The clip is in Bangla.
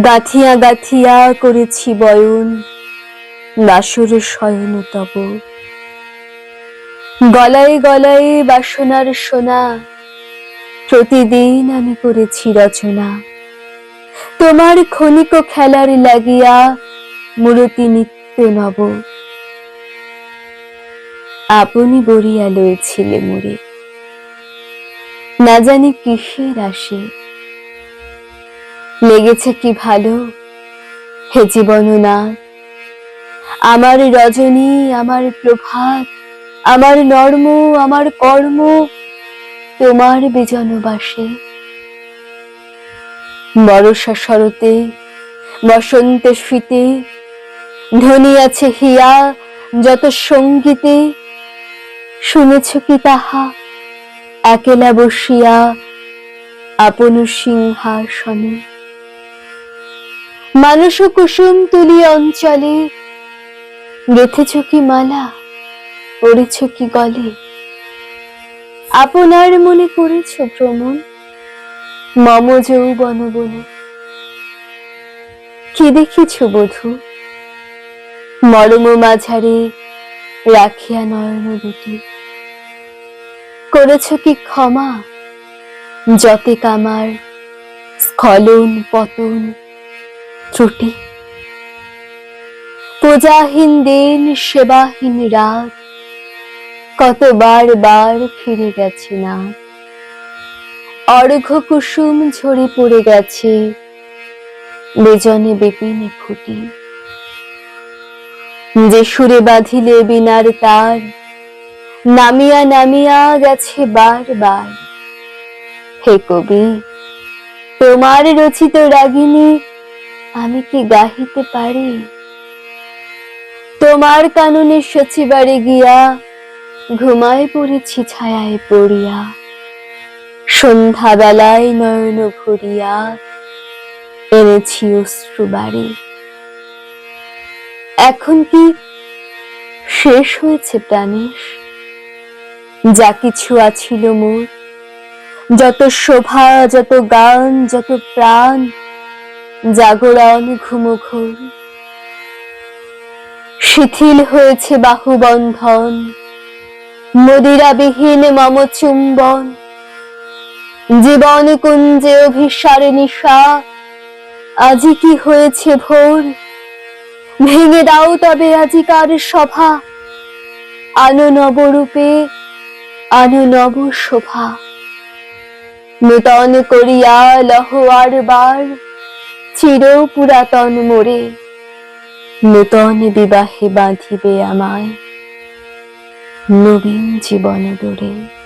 গাথিয়া গাথিয়া করেছি বয়ন বাসর শয়ন তব। গলায় গলায় বাসনার সোনা, প্রতিদিন আমি করেছি রচনা। তোমার ক্ষণিক খেলার লাগিয়া মূরতি নিত্য নব। আপনি বরিয়া লয়েছিলে মোরে। না জানি কিসের আসে। লেগেছে কি ভালো? হে জীবন আমার রজনী, আমার প্রভাত, আমার নর্ম, আমার কর্ম, তোমার বিজনবাসে। বরষা শরতে, বসন্তে শীতে, ধ্বনি আছে হিয়া যত সঙ্গীতে। শুনেছ কি তাহা? একেলা বসিয়া আপন সিংহাসনে। মানুষ কুসুম তুলি অঞ্চলে। গেথেছ কি মালা, পড়েছ কি গলে? আপনার মনে করেছ ভ্রমণ? মম যৌবন বনে কি দেখিছ বধু? মরম মাঝারে রাখিয়া নয়ন দুটি। করেছ কি ক্ষমা? যতে কামার স্খলন পতন ত্রুটি পূজাহীন দিন সেবাহীন রাত, কতবার বার ফিরে গেছে না। অর্ঘ কুসুম ঝরে পড়ে গেছে, বেজনে বেপিনে ফুটি। যে সুরে বাঁধিলে বিনার তার, নামিয়া নামিয়া গেছে বারবার। হে কবি, তোমার রচিত রাগিনী আমি কি গাহিতে পারি? তোমার কাননে সচিবারে গিয়া ঘুমায় পড়েছি, ছায়ায় পড়িয়া। সন্ধ্যা বেলায় নয়ন ভরিয়া এনেছি অশ্রু বাড়ি এখন কি শেষ হয়েছে প্রাণেশ যা কিছু আছিল মোর, যত শোভা, যত গান, যত প্রাণ জাগরণ ঘুমঘোর শিথিল হয়েছে বাহুবন্ধন। মদিরাবিহীন মম চুম্বন জীবন কুঞ্জে অভিসার নিশা। আজি কি হয়েছে ভোর? ভেঙে দাও তবে আজিকার সভা আনো নবরূপে, আনো নব শোভা। নূতন করিয়া লহ আর বার। চির পুরাতন মোরে। নূতন বিবাহে বাঁধিবে আমায়। নবীন জীবন দরে।